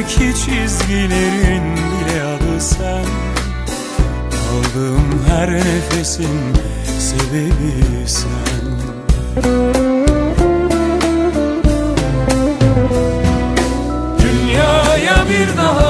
Yüzümdeki çizgilerin bile adı sen. Aldığım her nefesin sebebi sen. Dünyaya bir daha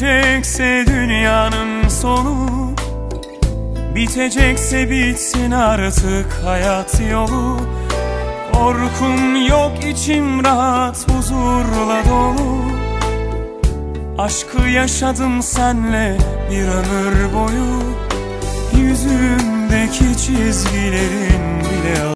gelecekse dünyanın sonu Bitecekse bitsin artık hayat yolu. Korkum yok içim rahat huzurla dolu. Aşkı yaşadım senle bir ömür boyu. Yüzümdeki çizgilerin bile